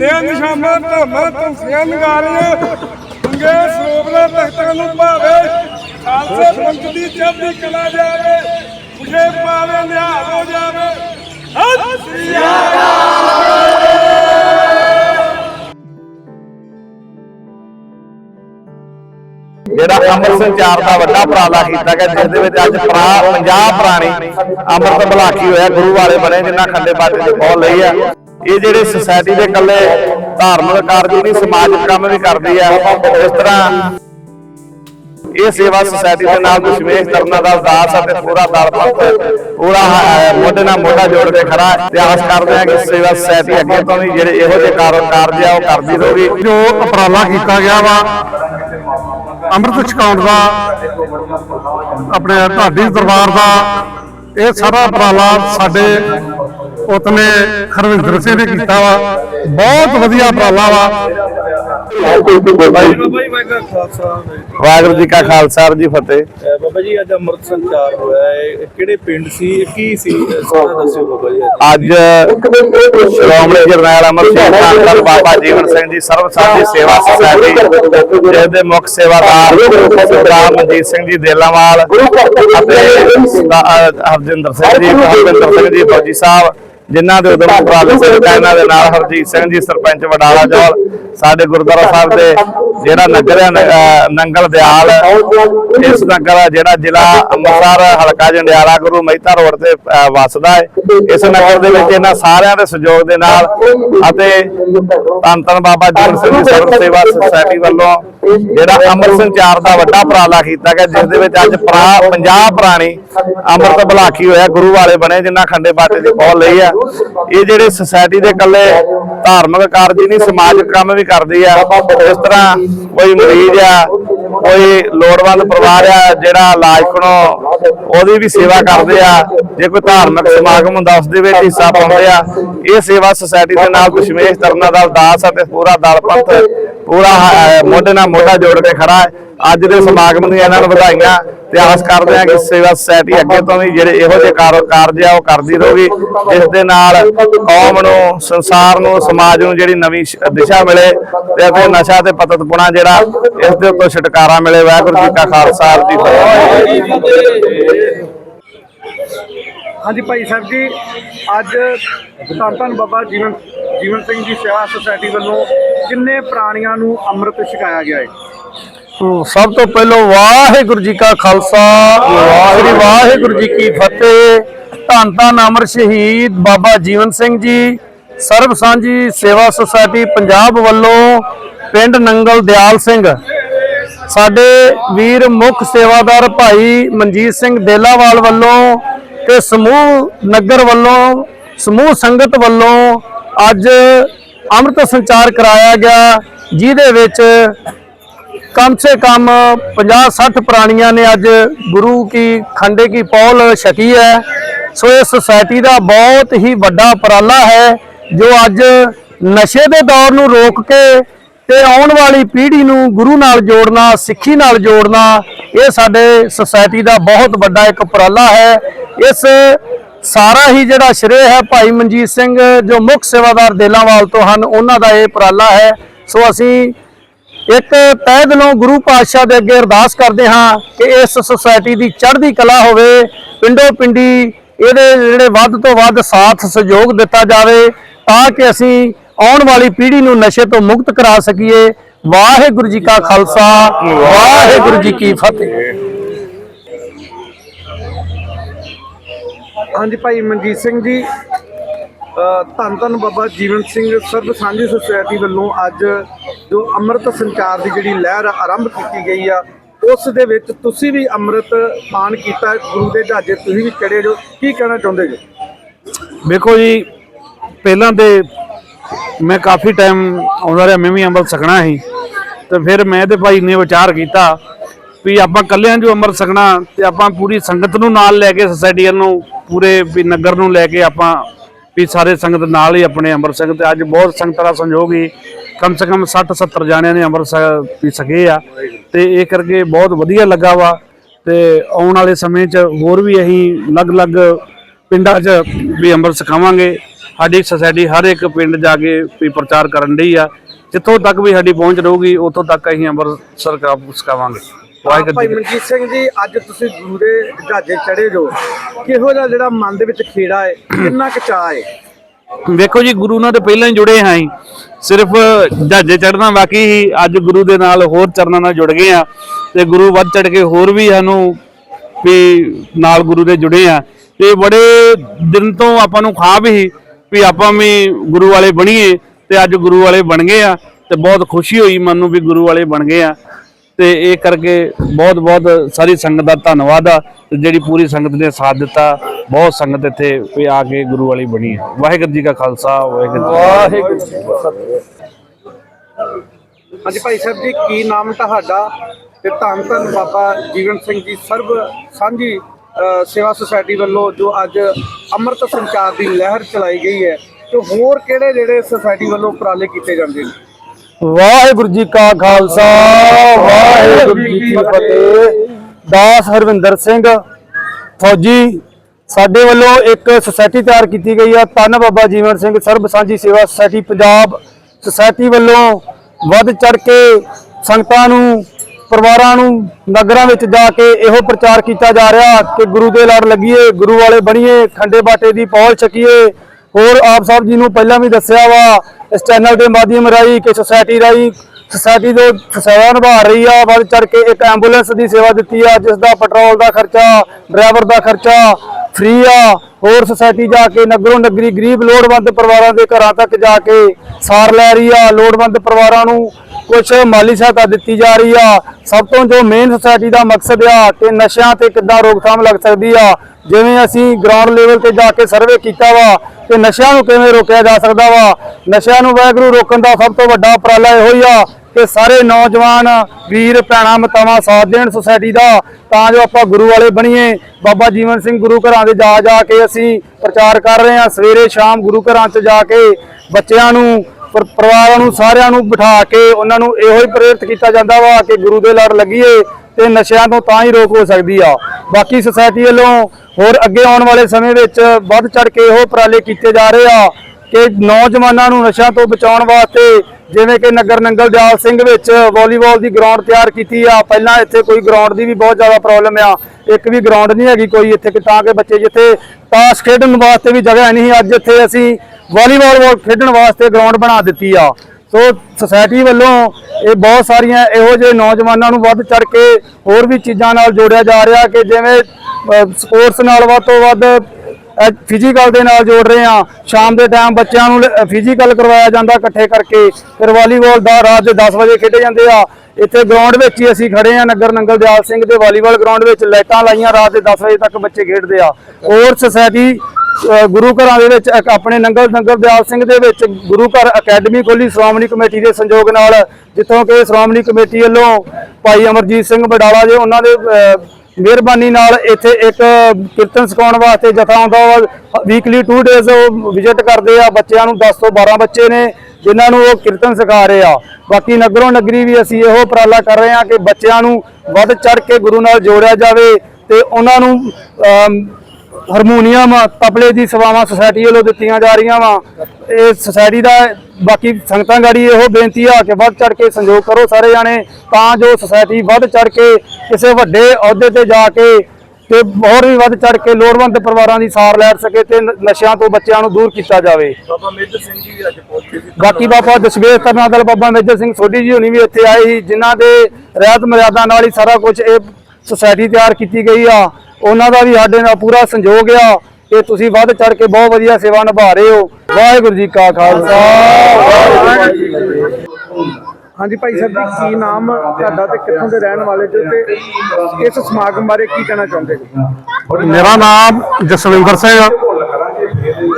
ਦੇ ਨਿਸ਼ਾਨਾ ਧਾਮਾ ਤੁਮਸੀਆਂ ਨਗਾਰੀਆਂ। ਮੰਗੇ ਸਰੋਵਰਾਂ ਤਖਤਾਂ ਨੂੰ ਭਾਵੇ। ਖਾਲਸੇ ਪੰਥ ਦੀ ਚੜ੍ਹਦੀ ਕਲਾ ਜਾਵੇ। ਖੁਸ਼ੇ ਪਾਵੇ ਨਿਹਾਲ ਹੋ ਜਾਵੇ। ਸਤਿ ਸ੍ਰੀ ਅਕਾਲ। ਜਿਹੜਾ ਅੰਮ੍ਰਿਤ ਸੰਚਾਰ ਦਾ ਵੱਡਾ ਉਪਰਾਲਾ ਕੀਤਾ ਗਿਆ, ਜਿਸ ਦੇ ਵਿੱਚ ਅੱਜ ਭਰਾ 50 ਪ੍ਰਾਣੀ ਅੰਮ੍ਰਿਤ ਬਲਾਕੀ ਹੋਇਆ, ਗੁਰੂ ਵਾਲੇ ਬਣੇ, ਜਿਨ੍ਹਾਂ ਖੰਡੇ ਬਾਟੇ ਦੀ ਪਹੁੰਚ ਲਈ ਹੈ। ਇਹ ਜਿਹੜੇ ਸੁਸਾਇਟੀ ਦੇ ਇਕੱਲੇ ਧਾਰਮਿਕ ਕਾਰਜ ਨਹੀਂ, ਸਮਾਜਿਕ ਕੰਮ ਵੀ ਕਰਦੀ ਆ, ਇਸ ਤਰ੍ਹਾਂ ਇਹ ਸੇਵਾ ਸੁਸਾਇਟੀ ਦੇ ਨਾਲ ਦਸ਼ਮੇਸ਼ ਤਰਨਾ ਦਾ ਦਾਸ ਅਤੇ ਪੂਰਾ ਦਲ ਪੰਥ ਪੂਰਾ ਮੋਢੇ ਨਾਲ ਮੋਢਾ ਜੋੜ ਕੇ ਖੜਾ ਹੈ ਕਰਦੇ ਹਾਂ ਕਿ ਸੇਵਾ ਸੁਸਾਇਟੀ ਅੱਗੇ ਤੋਂ ਵੀ ਜਿਹੜੇ ਇਹੋ ਜਿਹੇ ਕਾਰਜ ਆ, ਉਹ ਕਰਦੀ ਰਹੂਗੀ। ਜੋ ਉਪਰਾਲਾ ਕੀਤਾ ਗਿਆ ਵਾ, ਅੰਮ੍ਰਿਤ ਛਕਾਉਣ ਦਾ, ਆਪਣੇ ਢਾਡੀ ਦਰਬਾਰ ਦਾ, ਇਹ ਸਾਰਾ ਉਪਰਾਲਾ ਸਾਡੇ ਉਤਨੇ ਖਰਵਿੰਦਰ ਸਿੰਘ ਨੇ ਕੀਤਾ ਵਾ। ਬਹੁਤ ਵਧੀਆ ਉਪਰਾਲਾ ਵਾ। ਵਾਹਿਗੁਰੂ ਜੀ ਕਾ ਖਾਲਸਾ ਜੀ ਫਤਿਹ। ਬਾਬਾ ਜੀ ਅੱਜ ਅੰਮ੍ਰਿਤ ਸੰਚਾਰ ਹੋਇਆ ਹੈ। ਕਿਹੜੇ ਪਿੰਡ ਸੀ? ਕੀ ਸੀ? ਸਾਰਾ ਦੱਸਿਓ ਬਾਬਾ ਜੀ ਅੱਜ। ਸ਼੍ਰੋਮਣੀ ਜਰਨੈਲ ਅਮਰ ਸਿੰਘ ਧੰਨ ਬਾਬਾ ਜੀਵਨ ਸਿੰਘ ਜੀ ਸਰਵ ਸਾਂਝੀ ਸੇਵਾ ਸੁਸਾਇਟੀ ਜਿਸ ਦੇ ਮੁੱਖ ਸੇਵਾਦਾਰ ਸਰਦਾਰ ਮਨਜੀਤ ਸਿੰਘ ਜੀ ਦੇਲਾਵਾਲ ਅਤੇ ਹਰਜਿੰਦਰ ਸਿੰਘ ਜੀ ਹਰਜਿੰਦਰ ਸਿੰਘ ਜੀ ਫੌਜੀ ਸਾਹਿਬ ਜਿਨ੍ਹਾਂ ਦੇ ਉਦਮ ਉਪਰਾਲੇ ਸਦਕਾ ਇਹਨਾਂ ਦੇ ਨਾਲ ਹਰਜੀਤ ਸਿੰਘ ਜੀ ਸਰਪੰਚ ਵਡਾਲਾ ਜੋਲ ਸਾਡੇ ਗੁਰਦੁਆਰਾ ਸਾਹਿਬ ਦੇ ਜਿਹੜਾ ਨਗਰ ਨੰਗਲ ਦਿਆਲ ਇਸ ਨਗਰ ਜਿਹੜਾ ਜ਼ਿਲ੍ਹਾ ਅੰਮ੍ਰਿਤਸਰ ਹਲਕਾ ਜੰਡਿਆਲਾ ਗੁਰੂ ਮਹਿਤਾ ਰੋਡ ਤੇ ਵੱਸਦਾ ਹੈ। ਇਸ ਨਗਰ ਦੇ ਵਿੱਚ ਇਹਨਾਂ ਸਾਰਿਆਂ ਦੇ ਸਹਿਯੋਗ ਦੇ ਨਾਲ ਅਤੇ ਧੰਨ ਬਾਬਾ ਜੀਵਨ ਸਿੰਘ ਸਰਵ ਸੇਵਾ ਸੁਸਾਇਟੀ ਵੱਲੋਂ ਜਿਹੜਾ ਅੰਮ੍ਰਿਤ ਸੰਚਾਰ ਦਾ ਵੱਡਾ ਉਪਰਾਲਾ ਕੀਤਾ ਗਿਆ, ਜਿਸ ਦੇ ਵਿੱਚ ਅੱਜ 50 ਪ੍ਰਾਣੀ ਅੰਮ੍ਰਿਤ ਬਲਾਕੀ ਹੋਇਆ, ਗੁਰੂ ਵਾਲੇ ਬਣੇ, ਜਿਨ੍ਹਾਂ ਖੰਡੇ ਬਾਟੇ ਦੀ ਪਹੁੰਚ ਲਈ ਆ। ਇਹ ਜਿਹੜੇ ਸੁਸਾਇਟੀ ਦੇ ਇਕੱਲੇ ਧਾਰਮਿਕ ਕਾਰਜ ਨਹੀਂ, ਸਮਾਜਿਕ ਕੰਮ ਵੀ ਕਰਦੀ ਆ। ਇਸ ਤਰ੍ਹਾਂ ਕੋਈ ਮਰੀਜ਼ ਆ, ਕੋਈ ਲੋੜਵੰਦ ਪਰਿਵਾਰ ਆ, ਜਿਹੜਾ ਇਲਾਜ ਕੋਲੋਂ ਉਹਦੀ ਵੀ ਸੇਵਾ ਕਰਦੇ ਆ। ਜੇ ਕੋਈ ਧਾਰਮਿਕ ਸਮਾਗਮ ਹੁੰਦਾ, ਉਸ ਦੇ ਵਿੱਚ ਹਿੱਸਾ ਪਾਉਂਦੇ ਆ। ਇਹ ਸੇਵਾ ਸੁਸਾਇਟੀ ਦੇ ਨਾਲ ਦਸ਼ਮੇਸ਼ ਤਰਨਾ ਦਾ ਦਾਸ ਅਤੇ ਪੂਰਾ ਦਲ ਪੰਥ ਪੂਰਾ ਮੋਢੇ ਨਾਲ ਮੋਢਾ ਜੋੜ ਕੇ ਖੜਾ ਹੈ। ਅੱਜ ਦੇ ਸਮਾਗਮ ਦੀਆਂ ਇਹਨਾਂ ਨੂੰ ਵਧਾਈਆਂ। ਤੇ ਆਸ ਕਰਦੇ ਹਾਂ ਕਿ ਸੇਵਾ ਸੁਸਾਇਟੀ ਅੱਗੇ ਤੋਂ ਵੀ ਜਿਹੜੇ ਇਹੋ ਜਿਹੇ ਕਾਰ- ਕਾਰਜ ਆ, ਉਹ ਕਰਦੀ ਰਹੂਗੀ। ਇਸ ਦੇ ਨਾਲ ਕੌਮ ਨੂੰ, ਸੰਸਾਰ ਨੂੰ, ਸਮਾਜ ਨੂੰ ਜਿਹੜੀ ਨਵੀਂ ਦਿਸ਼ਾ ਮਿਲੇ ਤੇ ਅਤੇ ਨਸ਼ਾ ਤੇ ਪਤਤਪੁਣਾ ਜਿਹੜਾ, ਇਸ ਦੇ ਉੱਤੋਂ ਛੁਟਕਾਰਾ ਮਿਲੇ। ਵਾਹਿਗੁਰੂ ਜੀ ਕਾ ਖਾਲਸਾ ਜੀ ਕੀ ਫਤਿਹ। ਹਾਂਜੀ ਭਾਈ ਸਾਹਿਬ ਜੀ, ਅੱਜ ਧੰਨ ਬਾਬਾ ਜੀਵਨ ਜੀਵਨ ਸਿੰਘ ਜੀ ਸੇਵਾ ਸੁਸਾਇਟੀ ਵੱਲੋਂ ਕਿੰਨੇ ਪ੍ਰਾਣੀਆਂ ਨੂੰ ਅੰਮ੍ਰਿਤ ਛਕਾਇਆ ਗਿਆ ਹੈ? ਸਭ ਤੋਂ ਪਹਿਲਾਂ ਵਾਹਿਗੁਰੂ ਜੀ ਕਾ ਖਾਲਸਾ, ਵਾਹਿਗੁਰੂ ਵਾਹਿਗੁਰੂ ਜੀ ਕੀ ਫਤਿਹ। ਧੰਨ ਧੰਨ ਅਮਰ ਸ਼ਹੀਦ ਬਾਬਾ ਜੀਵਨ ਸਿੰਘ ਜੀ। ਸਰਬ ਸਾਂਝੀ ਸੇਵਾ ਸੁਸਾਇਟੀ ਪੰਜਾਬ ਵੱਲੋਂ ਪਿੰਡ ਨੰਗਲ ਦਿਆਲ ਸਿੰਘ। ਸਾਡੇ ਵੀਰ ਮੁੱਖ ਸੇਵਾਦਾਰ ਭਾਈ ਮਨਜੀਤ ਸਿੰਘ ਦੇਲਾਵਾਲ ਵੱਲੋਂ ਤੇ ਸਮੂਹ ਨਗਰ ਵੱਲੋਂ, ਸਮੂਹ ਸੰਗਤ ਵੱਲੋਂ ਅੱਜ ਅੰਮ੍ਰਿਤ ਸੰਚਾਰ ਕਰਾਇਆ ਗਿਆ, ਜਿਹਦੇ ਵਿੱਚ ਕਮ ਸੇ ਕਮ 50-60 ਪ੍ਰਾਣੀਆਂ ਨੇ ਅੱਜ ਗੁਰੂ ਕੀ, ਖੰਡੇ ਕੀ ਪੌਲ ਛਕੀ ਹੈ। ਸੋ ਇਹ ਸੁਸਾਇਟੀ ਦਾ ਬਹੁਤ ਹੀ ਵੱਡਾ ਉਪਰਾਲਾ ਹੈ, ਜੋ ਅੱਜ ਨਸ਼ੇ ਦੇ ਦੌਰ ਨੂੰ ਰੋਕ ਕੇ ਤੇ ਆਉਣ ਵਾਲੀ ਪੀੜ੍ਹੀ ਨੂੰ ਗੁਰੂ ਨਾਲ ਜੋੜਨਾ, ਸਿੱਖੀ ਨਾਲ ਜੋੜਨਾ, ਇਹ ਸਾਡੇ ਸੁਸਾਇਟੀ ਦਾ ਬਹੁਤ ਵੱਡਾ ਇੱਕ ਉਪਰਾਲਾ ਹੈ। ਇਸ ਸਾਰਾ ਹੀ ਜਿਹੜਾ ਸ਼੍ਰੇ ਹੈ ਭਾਈ ਮਨਜੀਤ ਸਿੰਘ, ਜੋ ਮੁੱਖ ਸੇਵਾਦਾਰ ਦੇਲਾਵਾਲ ਤੋਂ ਹਨ, ਉਹਨਾਂ ਦਾ ਇਹ ਉਪਰਾਲਾ ਹੈ। ਸੋ ਅਸੀਂ ਇੱਕ ਤਹਿ ਦਿਲੋਂ ਗੁਰੂ ਪਾਤਸ਼ਾਹ ਦੇ ਅੱਗੇ ਅਰਦਾਸ ਕਰਦੇ ਹਾਂ ਕਿ ਇਸ ਸੁਸਾਇਟੀ ਦੀ ਚੜ੍ਹਦੀ ਕਲਾ ਹੋਵੇ, ਪਿੰਡੋ ਪਿੰਡੀ ਇਹਦੇ ਜਿਹੜੇ ਵੱਧ ਤੋਂ ਵੱਧ ਸਾਥ ਸਹਿਯੋਗ ਦਿੱਤਾ ਜਾਵੇ, ਤਾਂ ਕਿ ਅਸੀਂ ਆਉਣ ਵਾਲੀ ਪੀੜ੍ਹੀ ਨੂੰ ਨਸ਼ੇ ਤੋਂ ਮੁਕਤ ਕਰਾ ਸਕੀਏ। ਵਾਹਿਗੁਰੂ ਜੀ ਕਾ ਖਾਲਸਾ, ਵਾਹਿਗੁਰੂ ਜੀ ਕੀ ਫਤਿਹ। ਹਾਂਜੀ ਭਾਈ ਮਨਜੀਤ ਸਿੰਘ ਜੀ ਧੰਨ ਧੰਨ ਬਾਬਾ ਜੀਵਨ ਸਿੰਘ ਸਰਬ ਸਾਂਝੀ ਸੁਸਾਇਟੀ ਵੱਲੋਂ ਅੱਜ ਜੋ ਅੰਮ੍ਰਿਤ ਸੰਚਾਰ ਦੀ ਜਿਹੜੀ ਲਹਿਰ ਆਰੰਭ ਕੀਤੀ ਗਈ ਆ, ਉਸ ਦੇ ਵਿੱਚ ਤੁਸੀਂ ਵੀ ਅੰਮ੍ਰਿਤ ਪਾਨ ਕੀਤਾ, ਗੁਰੂ ਦੇ ਢਾਜੇ ਤੁਸੀਂ ਵੀ ਚੜੇ ਜੋ, ਕੀ ਕਹਿਣਾ ਚਾਹੁੰਦੇ ਜੀ? ਵੇਖੋ ਜੀ, ਪਹਿਲਾਂ ਤੇ ਮੈਂ ਕਾਫੀ ਟਾਈਮ ਆਉਂਦਾ ਰਿਹਾ, ਮੈਂ ਵੀ ਅੰਮ੍ਰਿਤ ਸਕਣਾ ਸੀ, ਤੇ ਫਿਰ ਮੈਂ ਤੇ ਭਾਈ ਨੇ ਵਿਚਾਰ ਕੀਤਾ ਵੀ ਆਪਾਂ ਕੱਲਿਆਂ ਜੋ ਅੰਮ੍ਰਿਤ ਛਕਣਾ, ਤੇ ਆਪਾਂ ਪੂਰੀ ਸੰਗਤ ਨੂੰ ਨਾਲ ਲੈ ਕੇ ਸੁਸਾਇਟੀ ਨੂੰ, ਪੂਰੇ ਵੀ ਨਗਰ ਨੂੰ ਲੈ ਕੇ ਆਪਾਂ ਵੀ ਸਾਰੇ ਸੰਗਤ ਨਾਲ ਹੀ ਆਪਣੇ ਅੰਮ੍ਰਿਤ ਛਕ ਤੇ ਅੱਜ ਬਹੁਤ ਸੰਗਤਾਂ ਦਾ ਸੰਯੋਗ ਹੀ ਕਮ ਸੇ ਕਮ 60 70 ਜਾਣਿਆਂ ਨੇ ਅੰਮ੍ਰਿਤ ਛਕ ਪੀ ਸਕੇ ਆ। ਤੇ ਇਹ ਕਰਕੇ ਬਹੁਤ ਵਧੀਆ ਲੱਗਾ ਵਾ, ਤੇ ਆਉਣ ਵਾਲੇ ਸਮੇਂ 'ਚ ਹੋਰ ਵੀ ਅਸੀਂ ਅਲੱਗ-ਅਲੱਗ ਪਿੰਡਾਂ 'ਚ ਵੀ ਅੰਮ੍ਰਿਤ ਸਿਖਾਵਾਂਗੇ ਸਾਡੀ ਸੁਸਾਇਟੀ ਹਰ ਇੱਕ ਪਿੰਡ ਜਾ ਕੇ ਵੀ ਪ੍ਰਚਾਰ ਕਰਨ ਡਈ ਆ। ਜਿੱਥੋਂ ਤੱਕ ਵੀ ਸਾਡੀ ਪਹੁੰਚ ਰਹੂਗੀ, ਉੱਥੋਂ ਤੱਕ ਅਸੀਂ ਅੰਮ੍ਰਿਤਸਰ ਕਾ ਸਿਖਾਵਾਂਗੇ ਵਾਹਿਗੁਰੂ ਭਾਈ ਜੀ। ਮਨਜੀਤ ਸਿੰਘ ਜੀ ਅੱਜ ਤੁਸੀਂ ਗੁਰੂ ਦੇ ਢਾਜੇ ਚੜੇ ਜੋ। ਕਿਹੋ ਜਿਹਾ ਜਿਹੜਾ ਮਨ ਦੇ ਵਿੱਚ ਖੇੜਾ ਹੈ? ਕਿੰਨਾ ਕੁ ਹੈ? ਵੇਖੋ ਜੀ ਗੁਰੂ ਨਾਲ ਤੇ ਪਹਿਲਾਂ ਹੀ ਜੁੜੇ ਹਾਂ ਸਿਰਫ ਜਹਾਜ਼ੇ ਚੜਨਾ ਬਾਕੀ ਹੀ ਅੱਜ ਗੁਰੂ ਦੇ ਨਾਲ ਹੋਰ ਚਰਨਾਂ ਨਾਲ ਜੁੜ ਗਏ ਆ ਤੇ ਗੁਰੂ ਵੱਧ ਚੜ ਕੇ ਹੋਰ ਵੀ ਸਾਨੂੰ ਵੀ ਨਾਲ ਗੁਰੂ ਦੇ ਜੁੜੇ ਆ ਤੇ ਬੜੇ ਦਿਨ ਤੋਂ ਆਪਾਂ ਨੂੰ ਖਾਬ ਹੀ ਵੀ ਆਪਾਂ ਵੀ ਗੁਰੂ ਵਾਲੇ ਬਣੀਏ ਤੇ ਅੱਜ ਗੁਰੂ ਵਾਲੇ ਬਣ ਗਏ ਆ ਤੇ ਬਹੁਤ ਖੁਸ਼ੀ ਹੋਈ ਮਨ ਨੂੰ ਵੀ ਗੁਰੂ ਵਾਲੇ ਬਣ ਗਏ ਆ ਤੇ ਇਹ ਕਰਕੇ ਬਹੁਤ ਬਹੁਤ ਸਾਰੀ ਸੰਗਤ ਦਾ ਧੰਨਵਾਦ ਆ ਜਿਹੜੀ ਪੂਰੀ ਸੰਗਤ ਨੇ ਸਾਥ ਦਿੱਤਾ, ਬਹੁਤ ਸੰਗਤ ਇੱਥੇ ਵੀ ਆ ਕੇ ਗੁਰੂ ਵਾਲੀ ਬਣੀ ਹੈ ਵਾਹਿਗੁਰੂ ਜੀ ਕਾ ਖਾਲਸਾ, ਵਾਹਿਗੁਰੂ ਜੀ ਕੀ ਫਤਿਹ। ਹਾਂਜੀ ਭਾਈ ਸਾਹਿਬ ਜੀ, ਕੀ ਨਾਮ ਤੁਹਾਡਾ? ਤੇ ਧੰਨ ਧੰਨ ਬਾਬਾ ਜੀਵਨ ਸਿੰਘ ਜੀ, ਸਰਬ ਸਾਂਝੀ ਸੇਵਾ ਸੁਸਾਇਟੀ ਵੱਲੋਂ ਜੋ ਅੱਜ ਅੰਮ੍ਰਿਤ ਸੰਚਾਰ ਦੀ ਲਹਿਰ ਚਲਾਈ ਗਈ ਹੈ, ਤੇ ਹੋਰ ਕਿਹੜੇ ਜਿਹੜੇ ਸੁਸਾਇਟੀ ਵੱਲੋਂ ਉਪਰਾਲੇ ਕੀਤੇ ਜਾਂਦੇ ਨੇ? ਵਾਹਿਗੁਰੂ ਜੀ ਕਾ ਖਾਲਸਾ, ਵਾਹਿਗੁਰੂ ਜੀ ਕੀ ਫਤਿਹ। ਦਾਸ ਹਰਵਿੰਦਰ ਸਿੰਘ, ਫੌਜੀ, ਸਾਡੇ ਵੱਲੋਂ ਇੱਕ ਸੁਸਾਇਟੀ ਤਿਆਰ ਕੀਤੀ ਗਈ ਹੈ ਤਨ ਬਾਬਾ ਜੀਵਨ ਸਿੰਘ ਸਰਬ ਸਾਂਝੀ ਸੇਵਾ ਸੁਸਾਇਟੀ ਪੰਜਾਬ। ਸੁਸਾਇਟੀ ਵੱਲੋਂ ਵੱਧ ਚੜ ਕੇ ਸੰਗਤਾਂ ਨੂੰ, ਪਰਿਵਾਰਾਂ ਨੂੰ, ਨਗਰਾਂ ਵਿੱਚ ਜਾ ਕੇ ਇਹੋ ਪ੍ਰਚਾਰ ਕੀਤਾ ਜਾ ਰਿਹਾ ਕਿ ਗੁਰੂ ਦੇ ਲੜ ਲੱਗੀਏ, ਗੁਰੂ ਵਾਲੇ ਬਣੀਏ, ਖੰਡੇ ਬਾਟੇ ਦੀ ਪੌਲ ਛਕੀਏ। ਹੋਰ ਆਪ ਸਾਹਿਬ ਜੀ ਨੂੰ ਪਹਿਲਾਂ ਵੀ ਦੱਸਿਆ ਵਾ, ਇਸ ਚੈਨਲ ਦੇ ਮਾਧਿਅਮ ਰਾਹੀਂ ਕਿ ਸੁਸਾਇਟੀ ਰਾਹੀਂ ਸੁਸਾਇਟੀ ਦੇ ਸੇਵਾ ਨਿਭਾ ਰਹੀ ਆ, ਵੱਧ ਚੜ ਕੇ ਇੱਕ ਐਂਬੂਲੈਂਸ ਦੀ ਸੇਵਾ ਦਿੱਤੀ ਆ ਜਿਸ ਦਾ ਪੈਟਰੋਲ ਦਾ ਖਰਚਾ ਡਰਾਈਵਰ ਦਾ ਖਰਚਾ ਫ੍ਰੀ ਆ। ਹੋਰ ਸੁਸਾਇਟੀ ਜਾ ਕੇ ਨਗਰੋਂ ਨਗਰੀ ਗਰੀਬ ਲੋੜਵੰਦ ਪਰਿਵਾਰਾਂ ਦੇ ਘਰਾਂ ਤੱਕ ਜਾ ਕੇ ਸਾਰ ਲੈ ਰਹੀ ਆ। ਲੋੜਵੰਦ ਪਰਿਵਾਰਾਂ ਨੂੰ ਕੁਝ ਮਾਲੀ ਸਹਾਇਤਾ ਦਿੱਤੀ ਜਾ ਰਹੀ ਆ। ਸਭ ਤੋਂ ਜੋ ਮੇਨ ਸੁਸਾਇਟੀ ਦਾ ਮਕਸਦ ਆ, ਕਿ ਨਸ਼ਿਆਂ ਤੇ ਕਿੱਦਾਂ ਰੋਕਥਾਮ ਲੱਗ ਸਕਦੀ ਆ। ਜਿਵੇਂ ਅਸੀਂ ਗਰਾਊਂਡ ਲੈਵਲ ਤੇ ਜਾ ਕੇ ਸਰਵੇ ਕੀਤਾ ਵਾ ਕਿ ਨਸ਼ਿਆਂ ਨੂੰ ਕਿਵੇਂ ਰੋਕਿਆ ਜਾ ਸਕਦਾ ਵਾ? ਨਸ਼ਿਆਂ ਨੂੰ ਵਾਹਿਗੁਰੂ ਰੋਕਣ ਦਾ ਸਭ ਤੋਂ ਵੱਡਾ ਉਪਰਾਲਾ ਇਹੋ ਹੀ ਆ ਕਿ ਸਾਰੇ ਨੌਜਵਾਨ ਵੀਰ ਭੈਣਾਂ ਮਤਾਵਾਂ ਸਾਥ ਦੇਣ ਸੁਸਾਇਟੀ ਦਾ, ਤਾਂ ਜੋ ਆਪਾਂ ਗੁਰੂ ਵਾਲੇ ਬਣੀਏ। ਬਾਬਾ ਜੀਵਨ ਸਿੰਘ ਗੁਰੂ ਘਰਾਂ ਦੇ ਜਾ ਜਾ ਕੇ ਅਸੀਂ ਪ੍ਰਚਾਰ ਕਰ ਰਹੇ ਹਾਂ। ਸਵੇਰੇ ਸ਼ਾਮ ਗੁਰੂ ਘਰਾਂ 'ਚ ਜਾ ਕੇ ਬੱਚਿਆਂ ਨੂੰ, ਪਰ- ਪਰਿਵਾਰਾਂ ਨੂੰ ਸਾਰਿਆਂ ਨੂੰ ਬਿਠਾ ਕੇ ਉਹਨਾਂ ਨੂੰ ਇਹੋ ਹੀ ਪ੍ਰੇਰਿਤ ਕੀਤਾ ਜਾਂਦਾ ਵਾ ਕਿ ਗੁਰੂ ਦੇ ਲੜ ਲੱਗੀਏ। ਤੇ ਨਸ਼ਿਆਂ ਤੋਂ ਤਾਂ ਹੀ ਰੋਕ ਹੋ ਸਕਦੀ ਆ। ਬਾਕੀ ਸੁਸਾਇਟੀ ਵੱਲੋਂ ਹੋਰ ਅੱਗੇ ਆਉਣ ਵਾਲੇ ਸਮੇਂ ਵਿੱਚ ਵੱਧ ਚੜ ਕੇ ਇਹੋ ਉਪਰਾਲੇ ਕੀਤੇ ਜਾ ਰਹੇ ਆ ਕਿ ਨੌਜਵਾਨਾਂ ਨੂੰ ਨਸ਼ਿਆਂ ਤੋਂ ਬਚਾਉਣ ਵਾਸਤੇ ਜਿਵੇਂ ਕਿ ਨਗਰ ਨੰਗਲ ਦਿਆਲ ਸਿੰਘ ਵਿੱਚ ਵਾਲੀਬਾਲ ਦੀ ਗਰਾਊਂਡ ਤਿਆਰ ਕੀਤੀ ਆ। ਪਹਿਲਾਂ ਇੱਥੇ ਕੋਈ ਗਰਾਊਂਡ ਦੀ ਵੀ ਬਹੁਤ ਜ਼ਿਆਦਾ ਪ੍ਰੋਬਲਮ ਆ। ਇੱਕ ਵੀ ਗਰਾਊਂਡ ਨਹੀਂ ਹੈਗੀ ਕੋਈ ਇੱਥੇ ਕਿ ਤਾਂ ਕਿ ਬੱਚੇ ਜਿੱਥੇ ਤਾਸ਼ ਖੇਡਣ ਵਾਸਤੇ ਵੀ ਜਗ੍ਹਾ ਨਹੀਂ ਅੱਜ ਇੱਥੇ ਅਸੀਂ ਵਾਲੀਬਾਲ ਵਾਲ ਖੇਡਣ ਵਾਸਤੇ ਗਰਾਊਂਡ ਬਣਾ ਦਿੱਤੀ ਆ। ਸੋ ਸੁਸਾਇਟੀ ਵੱਲੋਂ ਇਹ ਬਹੁਤ ਸਾਰੀਆਂ ਇਹੋ ਜਿਹੇ ਨੌਜਵਾਨਾਂ ਨੂੰ ਵੱਧ ਚੜ ਕੇ ਹੋਰ ਵੀ ਚੀਜ਼ਾਂ ਨਾਲ ਜੋੜਿਆ ਜਾ ਰਿਹਾ ਕਿ ਜਿਵੇਂ ਸਪੋਰਟਸ ਨਾਲ ਵੱਧ ਤੋਂ ਵੱਧ ਫਿਜ਼ੀਕਲ ਦੇ ਨਾਲ ਜੋੜ ਰਹੇ ਆ ਸ਼ਾਮ ਦੇ ਟਾਈਮ ਬੱਚਿਆਂ ਨੂੰ ਫਿਜ਼ੀਕਲ ਕਰਵਾਇਆ ਜਾਂਦਾ ਇਕੱਠੇ ਕਰਕੇ। ਫਿਰ ਵਾਲੀਬਾਲ ਦਾ ਰਾਤ ਦੇ 10 ਵਜੇ ਖੇਡੇ ਜਾਂਦੇ ਆ। ਇੱਥੇ ਗਰਾਊਂਡ ਵਿੱਚ ਹੀ ਅਸੀਂ ਖੜੇ ਆ ਨਗਰ ਨੰਗਲ ਦਿਆਲ ਸਿੰਘ ਦੇ ਵਾਲੀਬਾਲ ਗਰਾਊਂਡ ਵਿੱਚ। ਲਾਈਟਾਂ ਲਾਈਆਂ ਰਾਤ ਦੇ 10 ਵਜੇ ਤੱਕ ਬੱਚੇ ਖੇਡਦੇ ਆ। ਹੋਰ ਸੁਸਾਇਟੀ ਗੁਰੂ ਘਰਾਂ ਦੇ ਵਿੱਚ ਆਪਣੇ ਨੰਗਲ ਨੰਗਲ ਦਿਆਲ ਸਿੰਘ ਦੇ ਵਿੱਚ ਗੁਰੂ ਘਰ ਅਕੈਡਮੀ ਖੋਲੀ, ਸ਼੍ਰੋਮਣੀ ਕਮੇਟੀ ਦੇ ਸੰਯੋਗ ਨਾਲ, ਜਿੱਥੋਂ ਕਿ ਸ਼੍ਰੋਮਣੀ ਕਮੇਟੀ ਵੱਲੋਂ ਭਾਈ ਅਮਰਜੀਤ ਸਿੰਘ ਬਡਾਲਾ ਜੀ, ਉਹਨਾਂ ਦੇ ਮਿਹਰਬਾਨੀ ਨਾਲ ਇੱਥੇ ਇੱਕ ਕੀਰਤਨ ਸਿਖਾਉਣ ਵਾਸਤੇ ਜਥਾ ਆਉਂਦਾ ਵਾ। ਵੀਕਲੀ 2 ਡੇਜ਼ ਉਹ ਵਿਜ਼ਿਟ ਕਰਦੇ ਆ, ਬੱਚਿਆਂ ਨੂੰ 10 ਤੋਂ 12 ਬੱਚੇ ਨੇ, ਜਿਨ੍ਹਾਂ ਨੂੰ ਉਹ ਕੀਰਤਨ ਸਿਖਾ ਰਹੇ ਆ। ਬਾਕੀ ਨਗਰੋਂ ਨਗਰੀ ਵੀ ਅਸੀਂ ਇਹੋ ਉਪਰਾਲਾ ਕਰ ਰਹੇ ਆ ਕਿ ਬੱਚਿਆਂ ਨੂੰ ਵੱਧ ਚੜ ਕੇ ਗੁਰੂ ਨਾਲ ਜੋੜਿਆ ਜਾਵੇ ਤੇ ਉਹਨਾਂ ਨੂੰ ਹਾਰਮੋਨੀਅਮ ਤਬਲੇ ਦੀ ਸੇਵਾਵਾਂ ਸੁਸਾਇਟੀ ਵੱਲੋਂ ਦਿੱਤੀਆਂ ਜਾ ਰਹੀਆਂ ਵਾ। ਇਹ ਸੁਸਾਇਟੀ ਦਾ ਬਾਕੀ ਸੰਗਤਾਂ ਗਾੜੀ ਇਹੋ ਬੇਨਤੀ ਆ ਕਿ ਵੱਧ ਚੜ ਕੇ ਸੰਯੋਗ ਕਰੋ ਸਾਰੇ ਜਾਣੇ ਤਾਂ ਜੋ ਸੁਸਾਇਟੀ ਵੱਧ ਚੜ ਕੇ ਕਿਸੇ ਵੱਡੇ ਅਹੁਦੇ ਤੇ ਜਾ ਕੇ ਤੇ ਹੋਰ ਵੀ ਵੱਧ ਚੜ ਕੇ ਲੋੜਵੰਦ ਪਰਿਵਾਰਾਂ ਦੀ ਸਾਰ ਲੈ ਸਕੇ ਤੇ ਨਸ਼ਿਆਂ ਤੋਂ ਬੱਚਿਆਂ ਨੂੰ ਦੂਰ ਕੀਤਾ ਜਾਵੇ। ਬਾਬਾ ਮੇਜਰ ਸਿੰਘ ਜੀ ਵੀ ਅੱਜ ਪਹੁੰਚੇ ਸੀ। ਬਾਕੀ ਬਾਬਾ ਦਸ਼ਵੇਸ਼ ਕਰਨਾ ਦਲ ਬਾਬਾ ਮੇਜਰ ਸਿੰਘ ਸੋਢੀ ਜੀ ਹੁਣੀ ਵੀ ਇੱਥੇ ਆਏ ਸੀ ਜਿਨ੍ਹਾਂ ਦੇ ਰਹਿਤ ਮਰਿਆਦਾ ਨਾਲ ਹੀ ਸਾਰਾ ਕੁਝ ਇਹ ਸੁਸਾਇਟੀ ਤਿਆਰ ਕੀਤੀ ਗਈ ਆ। ਉਹਨਾਂ ਦਾ ਵੀ ਸਾਡੇ ਨਾਲ ਪੂਰਾ ਸੰਯੋਗ ਆ ਕਿ ਤੁਸੀਂ ਵੱਧ ਚੜ ਕੇ ਬਹੁਤ ਵਧੀਆ ਸੇਵਾ ਨਿਭਾ ਰਹੇ ਹੋ। ਵਾਹਿਗੁਰੂ ਜੀ ਕਾ ਖਾਲਸਾ। ਵਾਹਿਗੁਰੂ ਜੀ ਕੀ ਫਤਿਹ ਹਾਂਜੀ ਭਾਈ ਸਾਹਿਬ ਜੀ ਕੀ ਨਾਮ ਤੁਹਾਡਾ ਤੇ ਕਿੱਥੋਂ ਦੇ ਰਹਿਣ ਵਾਲੇ ਜੋ ਤੇ ਇਸ ਸਮਾਗਮ ਬਾਰੇ ਕੀ ਕਹਿਣਾ ਚਾਹੁੰਦੇ ਜੀ ਮੇਰਾ ਨਾਮ ਜਸਵਿੰਦਰ ਸਿੰਘ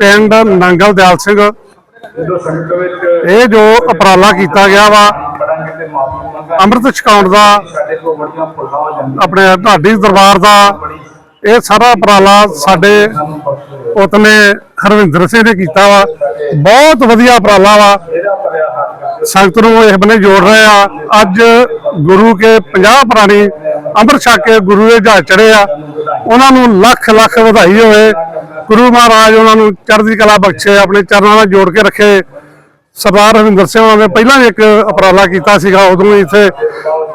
ਪਿੰਡ ਨੰਗਲ ਦਿਆਲ ਸਿੰਘ। ਇਹ ਜੋ ਉਪਰਾਲਾ ਕੀਤਾ ਗਿਆ ਵਾ ਅੰਮ੍ਰਿਤ ਛਕਾਉਣ ਦਾ ਆਪਣੇ ਢਾਡੀ ਦਰਬਾਰ ਦਾ ਇਹ ਸਾਰਾ ਉਪਰਾਲਾ ਸਾਡੇ ਉਤਨੇ ਹਰਵਿੰਦਰ ਸਿੰਘ ਨੇ ਕੀਤਾ ਵਾ। ਬਹੁਤ ਵਧੀਆ ਉਪਰਾਲਾ ਵਾ। ਸੰਗਤ ਨੂੰ ਇਸ ਬੰਨੇ ਜੋੜ ਰਹੇ ਆ। ਅੱਜ ਗੁਰੂ ਕੇ 50 ਪ੍ਰਾਣੀ ਅੰਮ੍ਰਿਤ ਛਕ ਕੇ ਗੁਰੂ ਦੇ ਜਹਾਜ਼ ਚੜੇ ਆ। ਉਹਨਾਂ ਨੂੰ ਲੱਖ ਲੱਖ ਵਧਾਈ ਹੋਵੇ। ਗੁਰੂ ਮਹਾਰਾਜ ਉਹਨਾਂ ਨੂੰ ਚੜ੍ਹਦੀ ਕਲਾ ਬਖਸ਼ੇ, ਆਪਣੇ ਚਰਨਾਂ ਨਾਲ ਜੋੜ ਕੇ ਰੱਖੇ। ਸਰਦਾਰ ਹਰਿੰਦਰ ਸਿੰਘ ਉਹਨਾਂ ਨੇ ਪਹਿਲਾਂ ਵੀ ਇੱਕ ਉਪਰਾਲਾ ਕੀਤਾ ਸੀਗਾ। ਉਦੋਂ ਇੱਥੇ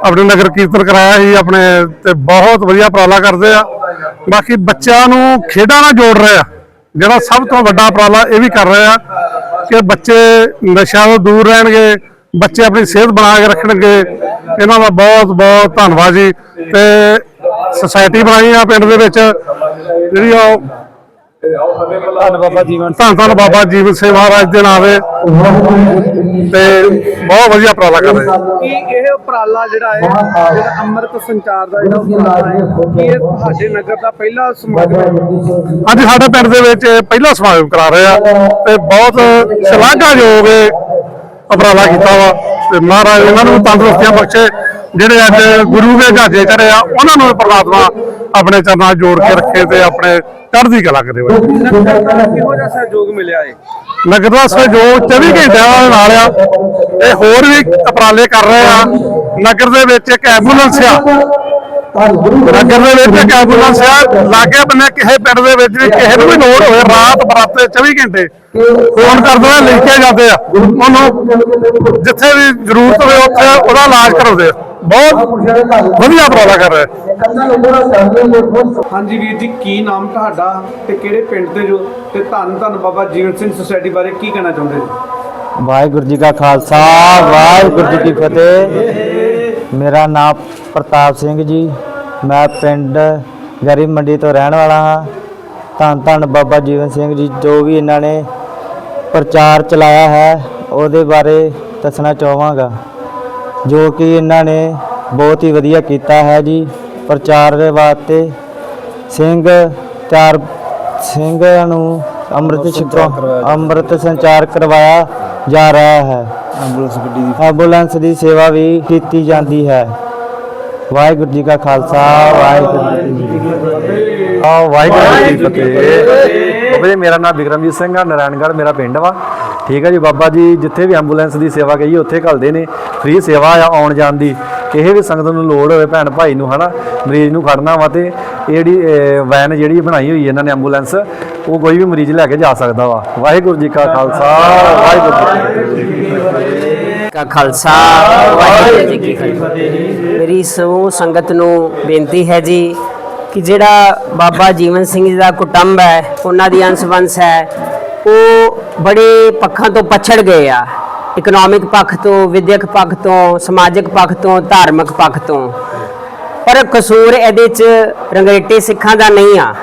ਆਪਣੇ ਨਗਰ ਕੀਰਤਨ ਕਰਾਇਆ ਸੀ। ਆਪਣੇ ਤੇ ਬਹੁਤ ਵਧੀਆ ਉਪਰਾਲਾ ਕਰਦੇ ਆ। ਬਾਕੀ ਬੱਚਿਆਂ ਨੂੰ ਖੇਡਾਂ ਨਾਲ ਜੋੜ ਰਿਹਾ ਜਿਹੜਾ ਸਭ ਤੋਂ ਵੱਡਾ ਉਪਰਾਲਾ ਇਹ ਵੀ ਕਰ ਰਿਹਾ ਕਿ ਬੱਚੇ ਨਸ਼ਿਆਂ ਤੋਂ ਦੂਰ ਰਹਿਣਗੇ, ਬੱਚੇ ਆਪਣੀ ਸਿਹਤ ਬਣਾ ਕੇ ਰੱਖਣਗੇ। ਇਹਨਾਂ ਦਾ ਬਹੁਤ ਬਹੁਤ ਧੰਨਵਾਦ ਜੀ। ਤੇ ਸੁਸਾਇਟੀ ਬਣਾਈ ਆ ਪਿੰਡ ਦੇ ਵਿੱਚ। ਜਿਹੜੀ ਉਹ ਧੰਨ ਬਾਬਾ ਜੀਵਨ ਧੰਨ ਧੰਨ ਬਾਬਾ ਜੀਵਨ ਸਿੰਘ ਮਹਾਰਾਜ ਦੇ ਨਾਮ ਦੇ ਤੇ ਬਹੁਤ ਵਧੀਆ ਉਪਰਾਲਾ ਕਰ ਰਹੇ। ਆ। ਕੀ ਇਹ ਉਪਰਾਲਾ ਜਿਹੜਾ ਹੈ ਜਿਹੜਾ ਅੰਮ੍ਰਿਤ ਸੰਚਾਰ ਦਾ ਜਿਹੜਾ ਉਪਰਾਲਾ ਹੈ ਕੀ ਇਹ ਤੁਹਾਡੇ ਨਗਰ ਦਾ ਪਹਿਲਾ ਸਮਾਗਮ ਅੱਜ ਸਾਡੇ ਪਿੰਡ ਦੇ ਵਿੱਚ ਪਹਿਲਾ ਸਮਾਗਮ ਕਰਾ ਰਹੇ ਆ ਤੇ ਬਹੁਤ ਸ਼ਲਾਘਾਯੋਗ ਉਪਰਾਲਾ ਕੀਤਾ ਵਾ। ਤੇ ਮਹਾਰਾਜ ਇਹਨਾਂ ਨੂੰ ਤੰਦਰੁਸਤੀਆਂ ਬਖਸ਼ੇ। ਜਿਹੜੇ ਅੱਜ ਗੁਰੂ ਦੇ ਜਹਾਜ਼ੇ ਚੜੇ ਆ ਉਹਨਾਂ ਨੂੰ ਵੀ ਪ੍ਰਮਾਤਮਾ ਆਪਣੇ ਚਰਨਾਂ 'ਚ ਜੋੜ ਕੇ ਰੱਖੇ ਤੇ ਆਪਣੇ ਚੜ੍ਹਦੀ ਕਲਾ ਕਰੇ ਹੋਏ। ਨਗਰ ਦਾ ਕਿਹੋ ਜਿਹਾ ਸਹਿਯੋਗ ਮਿਲਿਆ ਹੈ ਨਗਰ ਦਾ ਸਹਿਯੋਗ 24 ਘੰਟਿਆਂ ਦੇ ਨਾਲ ਆ। ਇਹ ਹੋਰ ਵੀ ਉਪਰਾਲੇ ਕਰ ਰਹੇ ਆ। ਨਗਰ ਦੇ ਵਿੱਚ ਇੱਕ ਐਂਬੂਲੈਂਸ ਆ। ਨਗਰ ਦੇ ਵਿੱਚ ਇੱਕ ਐਂਬੂਲੈਂਸ ਆ। ਲਾਗੇ ਬੰਨੇ ਕਿਸੇ ਪਿੰਡ ਦੇ ਵਿੱਚ ਵੀ ਕਿਸੇ ਨੂੰ ਵੀ ਲੋੜ ਹੋਵੇ ਰਾਤ ਬਰਾਤੇ 24 ਘੰਟੇ ਫੋਨ ਕਰ ਦੋ ਲੈ ਕੇ ਜਾਂਦੇ ਆ। ਉਹਨੂੰ ਜਿੱਥੇ ਵੀ ਜ਼ਰੂਰਤ ਹੋਵੇ ਉੱਥੇ ਉਹਦਾ ਇਲਾਜ ਕਰਾਉਂਦੇ ਆ। ਬਹੁਤ ਵਧੀਆ ਉਪਰਾਲਾ ਕਰ ਰਹੇ। ਹਾਂਜੀ ਵੀਰ ਜੀ ਕੀ ਨਾਮ ਤੁਹਾਡਾ ਤੇ ਕਿਹੜੇ ਪਿੰਡ ਦੇ ਜੋ? ਤੇ ਧੰਨ ਧੰਨ ਬਾਬਾ ਜੀਵਨ ਸਿੰਘ ਸੁਸਾਇਟੀ ਬਾਰੇ ਕੀ ਕਹਿਣਾ ਚਾਹੁੰਦੇ ਜੀ ਵਾਹਿਗੁਰੂ ਜੀ ਕਾ ਖਾਲਸਾ ਵਾਹਿਗੁਰੂ ਜੀ ਕੀ ਫਤਿਹ। ਮੇਰਾ ਨਾਮ ਪ੍ਰਤਾਪ ਸਿੰਘ ਜੀ। ਮੈਂ ਪਿੰਡ ਗਰੀਬ ਮੰਡੀ ਤੋਂ ਰਹਿਣ ਵਾਲਾ ਹਾਂ। ਧੰਨ ਧੰਨ ਬਾਬਾ ਜੀਵਨ ਸਿੰਘ ਜੀ ਜੋ ਵੀ ਇਹਨਾਂ ਨੇ ਪ੍ਰਚਾਰ ਚਲਾਇਆ ਹੈ ਉਹਦੇ ਬਾਰੇ ਦੱਸਣਾ ਚਾਹਾਂਗਾ। ਜੋ ਕਿ ਇਹਨਾਂ ਨੇ ਬਹੁਤ ਹੀ ਵਧੀਆ ਕੀਤਾ ਹੈ ਜੀ। ਪ੍ਰਚਾਰ ਦੇ ਵਾਸਤੇ ਸਿੰਘ ਚਾਰ ਸਿੰਘਾਂ ਨੂੰ ਅੰਮ੍ਰਿਤ ਛਕਾ ਅੰਮ੍ਰਿਤ ਸੰਚਾਰ ਕਰਵਾਇਆ ਜਾ ਰਿਹਾ ਹੈ। ਐਂਬੂਲੈਂਸ ਗੱਡੀ ਦੀ। ਐਂਬੂਲੈਂਸ ਦੀ ਸੇਵਾ ਵੀ ਕੀਤੀ ਜਾਂਦੀ ਹੈ। ਵਾਹਿਗੁਰੂ ਜੀ ਕਾ ਖਾਲਸਾ ਵਾਹਿਗੁਰੂ ਜੀ ਕੀ ਫਤਿਹ। ਆ ਵਾਹਿਗੁਰੂ ਜੀ ਕੀ ਫਤਿਹ। ਬਾਬਾ ਜੀ ਮੇਰਾ ਨਾਮ ਵਿਕਰਮਜੀਤ ਸਿੰਘ ਆ ਨਾਰਾਇਣਗੜ੍ਹ ਮੇਰਾ ਪਿੰਡ ਵਾ। ਠੀਕ ਹੈ ਜੀ, ਬਾਬਾ ਜੀ ਜਿੱਥੇ ਵੀ ਐਂਬੂਲੈਂਸ ਦੀ ਸੇਵਾ ਕਹੀਏ, ਉੱਥੇ ਘੱਲਦੇ ਨੇ। ਫ੍ਰੀ ਸੇਵਾ ਆ ਆਉਣ ਜਾਣ ਦੀ। ਕਿਸੇ ਵੀ ਸੰਗਤ ਨੂੰ ਲੋੜ ਹੋਵੇ ਭੈਣ ਭਾਈ ਨੂੰ, ਹਨਾ, ਮਰੀਜ਼ ਨੂੰ ਖੜਨਾ ਵਾ ਤੇ ਇਹ ਜਿਹੜੀ ਵੈਨ ਜਿਹੜੀ ਬਣਾਈ ਹੋਈ ਇਹਨਾਂ ਨੇ ਐਂਬੂਲੈਂਸ ਉਹ ਕੋਈ ਵੀ ਮਰੀਜ਼ ਲੈ ਕੇ ਜਾ ਸਕਦਾ ਵਾ। ਵਾਹਿਗੁਰੂ ਜੀ ਕਾ ਖਾਲਸਾ, ਵਾਹਿਗੁਰੂ ਜੀ ਕੀ ਫਤਿਹ। ਕਾ ਖਾਲਸਾ, ਵਾਹਿਗੁਰੂ ਜੀ ਕੀ ਫਤਿਹ। ਮੇਰੀ ਸਮੂਹ ਸੰਗਤ ਨੂੰ ਬੇਨਤੀ ਹੈ ਜੀ ਕਿ ਜਿਹੜਾ ਬਾਬਾ ਜੀਵਨ ਸਿੰਘ ਜੀ ਦਾ ਕੁਟੰਬ ਹੈ, ਉਹਨਾਂ ਦੀ ਅੰਸ਼ ਵੰਸ਼ ਹੈ ਉਹ ਬੜੇ ਪੱਖਾਂ ਤੋਂ ਪਛੜ ਗਏ ਆ। ਇਕਨੋਮਿਕ ਪੱਖ ਤੋਂ, ਵਿਦਿਅਕ ਪੱਖ ਤੋਂ, ਸਮਾਜਿਕ ਪੱਖ ਤੋਂ, ਧਾਰਮਿਕ ਪੱਖ ਤੋਂ। ਪਰ ਕਸੂਰ ਇਹਦੇ 'ਚ ਰੰਗਰੇਟੇ ਸਿੱਖਾਂ ਦਾ ਨਹੀਂ ਆ।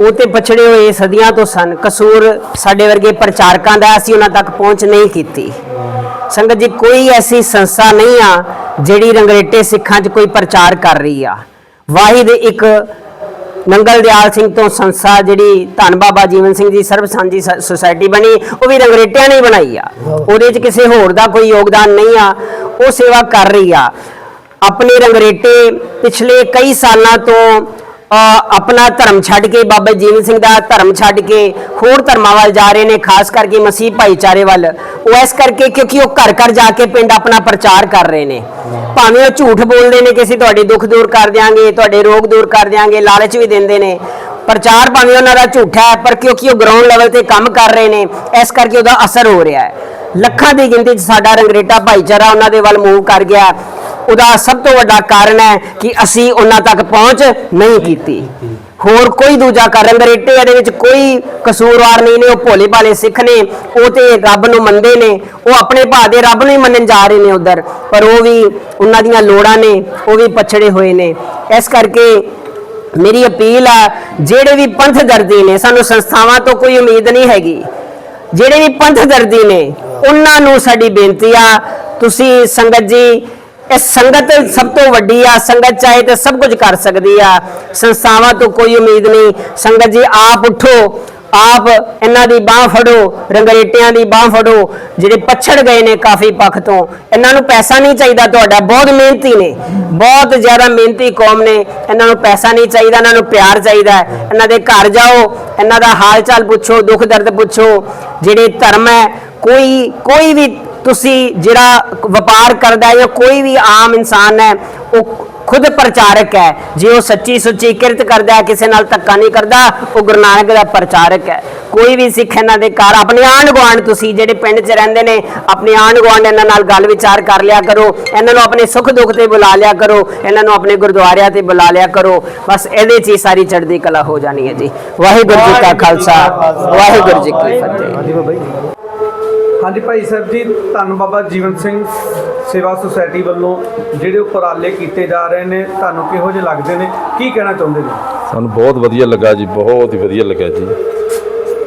ਉਹ ਤੇ ਪਛੜੇ ਹੋਏ ਸਦੀਆਂ ਤੋਂ ਸਨ। ਕਸੂਰ ਸਾਡੇ ਵਰਗੇ ਪ੍ਰਚਾਰਕਾਂ ਦਾ ਅਸੀਂ ਉਹਨਾਂ ਤੱਕ ਪਹੁੰਚ ਨਹੀਂ ਕੀਤੀ। ਸੰਗਤ ਜੀ, ਕੋਈ ਐਸੀ ਸੰਸਥਾ ਨਹੀਂ ਆ ਜਿਹੜੀ ਰੰਗਰੇਟੇ ਸਿੱਖਾਂ 'ਚ ਕੋਈ ਪ੍ਰਚਾਰ ਕਰ ਰਹੀ ਆ। ਵਾਹਿਦ ਇੱਕ ਨੰਗਲ ਦਿਆਲ ਸਿੰਘ ਤੋਂ ਸੰਸਥਾ ਜਿਹੜੀ ਧੰਨ ਬਾਬਾ ਜੀਵਨ ਸਿੰਘ ਜੀ ਸਰਬ ਸਾਂਝੀ ਸ- ਸੁਸਾਇਟੀ ਬਣੀ, ਉਹ ਵੀ ਰੰਗਰੇਟਿਆਂ ਨੇ ਬਣਾਈ ਆ। ਉਹਦੇ 'ਚ ਕਿਸੇ ਹੋਰ ਦਾ ਕੋਈ ਯੋਗਦਾਨ ਨਹੀਂ ਆ, ਉਹ ਸੇਵਾ ਕਰ ਰਹੀ ਆ। ਆਪਣੇ ਰੰਗਰੇਟੇ ਪਿਛਲੇ ਕਈ ਸਾਲਾਂ ਤੋਂ ਆਪਣਾ ਧਰਮ ਛੱਡ ਕੇ ਬਾਬਾ ਜੀਵਨ ਸਿੰਘ ਦਾ ਧਰਮ ਛੱਡ ਕੇ ਹੋਰ ਧਰਮਾਂ ਵੱਲ ਜਾ ਰਹੇ ਨੇ, ਖਾਸ ਕਰਕੇ ਮਸੀਹ ਭਾਈਚਾਰੇ ਵੱਲ। ਉਹ ਇਸ ਕਰਕੇ ਕਿਉਂਕਿ ਉਹ ਘਰ ਘਰ ਜਾ ਕੇ ਪਿੰਡ ਆਪਣਾ ਪ੍ਰਚਾਰ ਕਰ ਰਹੇ ਨੇ। ਭਾਵੇਂ ਉਹ ਝੂਠ ਬੋਲਦੇ ਨੇ ਕਿ ਅਸੀਂ ਤੁਹਾਡੇ ਦੁੱਖ ਦੂਰ ਕਰ ਦਿਆਂਗੇ, ਤੁਹਾਡੇ ਰੋਗ ਦੂਰ ਕਰ ਦਿਆਂਗੇ, ਲਾਲਚ ਵੀ ਦਿੰਦੇ ਨੇ। ਪ੍ਰਚਾਰ ਭਾਵੇਂ ਉਹਨਾਂ ਦਾ ਝੂਠਾ ਹੈ, ਪਰ ਕਿਉਂਕਿ ਉਹ ਗਰਾਊਂਡ ਲੈਵਲ ਤੇ ਕੰਮ ਕਰ ਰਹੇ ਨੇ, ਇਸ ਕਰਕੇ ਉਹਦਾ ਅਸਰ ਹੋ ਰਿਹਾ ਹੈ। ਲੱਖਾਂ ਦੀ ਗਿਣਤੀ 'ਚ ਸਾਡਾ ਰੰਗਰੇਟਾ ਭਾਈਚਾਰਾ ਉਹਨਾਂ ਦੇ ਵੱਲ ਮੂਵ ਕਰ ਗਿਆ। ਉਹਦਾ ਸਭ ਤੋਂ ਵੱਡਾ ਕਾਰਨ ਹੈ ਕਿ ਅਸੀਂ ਉਹਨਾਂ ਤੱਕ ਪਹੁੰਚ ਨਹੀਂ ਕੀਤੀ। ਹੋਰ ਕੋਈ ਦੂਜਾ ਕਾਰਨ ਰੇਟੇ ਇਹਦੇ ਵਿੱਚ ਕੋਈ ਕਸੂਰਵਾਰ ਨਹੀਂ ਨੇ, ਉਹ ਭੋਲੇ ਭਾਲੇ ਸਿੱਖ ਨੇ, ਉਹ ਤੇ ਰੱਬ ਨੂੰ ਮੰਨਦੇ ਨੇ, ਉਹ ਆਪਣੇ ਭਾ ਦੇ ਰੱਬ ਨੂੰ ਹੀ ਮੰਨਣ ਜਾ ਰਹੇ ਨੇ ਉਧਰ। ਪਰ ਉਹ ਵੀ ਉਹਨਾਂ ਦੀਆਂ ਲੋੜਾਂ ਨੇ, ਉਹ ਵੀ ਪਛੜੇ ਹੋਏ ਨੇ। ਇਸ ਕਰਕੇ ਮੇਰੀ ਅਪੀਲ ਆ, ਜਿਹੜੇ ਵੀ ਪੰਥ ਦਰਦੀ ਨੇ, ਸਾਨੂੰ ਸੰਸਥਾਵਾਂ ਤੋਂ ਕੋਈ ਉਮੀਦ ਨਹੀਂ ਹੈਗੀ। ਜਿਹੜੇ ਵੀ ਪੰਥ ਦਰਦੀ ਨੇ, ਉਹਨਾਂ ਨੂੰ ਸਾਡੀ ਬੇਨਤੀ ਆ, ਤੁਸੀਂ ਸੰਗਤ ਜੀ ਇਹ ਸੰਗਤ ਸਭ ਤੋਂ ਵੱਡੀ ਆ, ਸੰਗਤ ਚਾਹੇ ਤਾਂ ਸਭ ਕੁਝ ਕਰ ਸਕਦੀ ਆ। ਸੰਸਥਾਵਾਂ ਤੋਂ ਕੋਈ ਉਮੀਦ ਨਹੀਂ। ਸੰਗਤ ਜੀ, ਆਪ ਉਠੋ, ਆਪ ਇਹਨਾਂ ਦੀ ਬਾਹ ਫੜੋ, ਰੰਗਰੇਟਿਆਂ ਦੀ ਬਾਹ ਫੜੋ, ਜਿਹੜੇ ਪਛੜ ਗਏ ਨੇ ਕਾਫੀ ਪੱਖ ਤੋਂ। ਇਹਨਾਂ ਨੂੰ ਪੈਸਾ ਨਹੀਂ ਚਾਹੀਦਾ ਤੁਹਾਡਾ, ਬਹੁਤ ਮਿਹਨਤੀ ਨੇ। ਬਹੁਤ ਜ਼ਿਆਦਾ ਮਿਹਨਤੀ ਕੌਮ ਨੇ। ਇਹਨਾਂ ਨੂੰ ਪੈਸਾ ਨਹੀਂ ਚਾਹੀਦਾ, ਇਹਨਾਂ ਨੂੰ ਪਿਆਰ ਚਾਹੀਦਾ ਇਹਨਾਂ ਦੇ ਘਰ ਜਾਓ, ਇਹਨਾਂ ਦਾ ਹਾਲ ਚਾਲ ਪੁੱਛੋ, ਦੁੱਖ ਦਰਦ ਪੁੱਛੋ। ਜਿਹੜੇ ਧਰਮ ਹੈ, ਕੋਈ ਕੋਈ ਵੀ ਤੁਸੀਂ ਜਿਹੜਾ ਵਪਾਰ ਕਰਦਾ ਹੈ ਜਾਂ ਕੋਈ ਵੀ ਆਮ ਇਨਸਾਨ ਹੈ, ਉਹ ਖੁਦ ਪ੍ਰਚਾਰਕ ਹੈ। ਜੇ ਉਹ ਸੱਚੀ ਸੁੱਚੀ ਕਿਰਤ ਕਰਦਾ ਹੈ, ਕਿਸੇ ਨਾਲ ਧੱਕਾ ਨਹੀਂ ਕਰਦਾ, ਉਹ ਗੁਰੂ ਨਾਨਕ ਦਾ ਪ੍ਰਚਾਰਕ ਹੈ। ਕੋਈ ਵੀ ਸਿੱਖ ਇਹਨਾਂ ਦੇ ਘਰ, ਆਪਣੇ ਆਂਢ ਗੁਆਂਢ ਤੁਸੀਂ ਜਿਹੜੇ ਪਿੰਡ 'ਚ ਰਹਿੰਦੇ ਨੇ, ਆਪਣੇ ਆਂਢ ਗੁਆਂਢ ਇਹਨਾਂ ਨਾਲ ਗੱਲ ਵਿਚਾਰ ਕਰ ਲਿਆ ਕਰੋ। ਇਹਨਾਂ ਨੂੰ ਆਪਣੇ ਸੁੱਖ ਦੁੱਖ ਤੇ ਬੁਲਾ ਲਿਆ ਕਰੋ। ਇਹਨਾਂ ਨੂੰ ਆਪਣੇ ਗੁਰਦੁਆਰਿਆਂ ਤੇ ਬੁਲਾ ਲਿਆ ਕਰੋ। ਬਸ ਇਹਦੇ 'ਚ ਹੀ ਸਾਰੀ ਚੜ੍ਹਦੀ ਕਲਾ ਹੋ ਜਾਣੀ ਹੈ ਜੀ। ਵਾਹਿਗੁਰੂ ਜੀ ਕਾ ਖਾਲਸਾ। ਵਾਹਿਗੁਰੂ ਜੀ ਕੀ ਫਤਿਹ। ਹਾਂਜੀ ਭਾਈ ਸਾਹਿਬ ਜੀ ਧੰਨ ਬਾਬਾ ਜੀਵਨ ਸਿੰਘ ਸੇਵਾ ਸੁਸਾਇਟੀ ਵੱਲੋਂ ਜਿਹੜੇ ਉਪਰਾਲੇ ਕੀਤੇ ਜਾ ਰਹੇ ਨੇ ਤੁਹਾਨੂੰ ਕਿਹੋ ਜਿਹੇ ਲੱਗਦੇ ਨੇ? ਕੀ ਕਹਿਣਾ ਚਾਹੁੰਦੇ ਨੇ? ਸਾਨੂੰ ਬਹੁਤ ਵਧੀਆ ਲੱਗਾ ਜੀ ਬਹੁਤ ਹੀ ਵਧੀਆ ਲੱਗਾ ਜੀ।